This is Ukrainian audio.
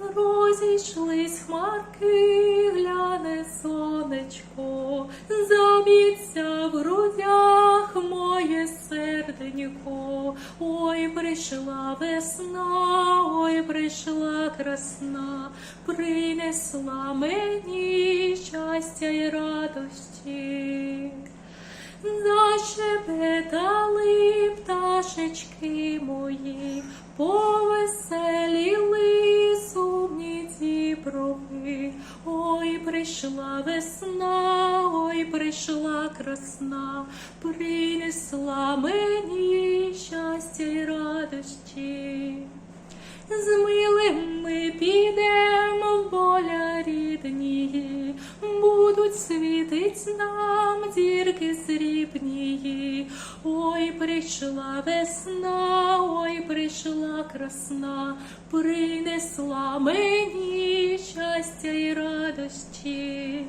Розійшлись хмарки, гляне сонечко, заб'ється в грудях моє серденько. Ой, прийшла весна, ой, прийшла красна, принесла мені щастя й радості. Защебетали пташечки мої, повеселіли прийшла весна, ой, прийшла красна, принесла мені щастя й радості. З милим ми підемо в поля рідні, будуть світить нам зірки срібні. Ой, прийшла весна, ой, прийшла красна, принесла мені щастя й радості.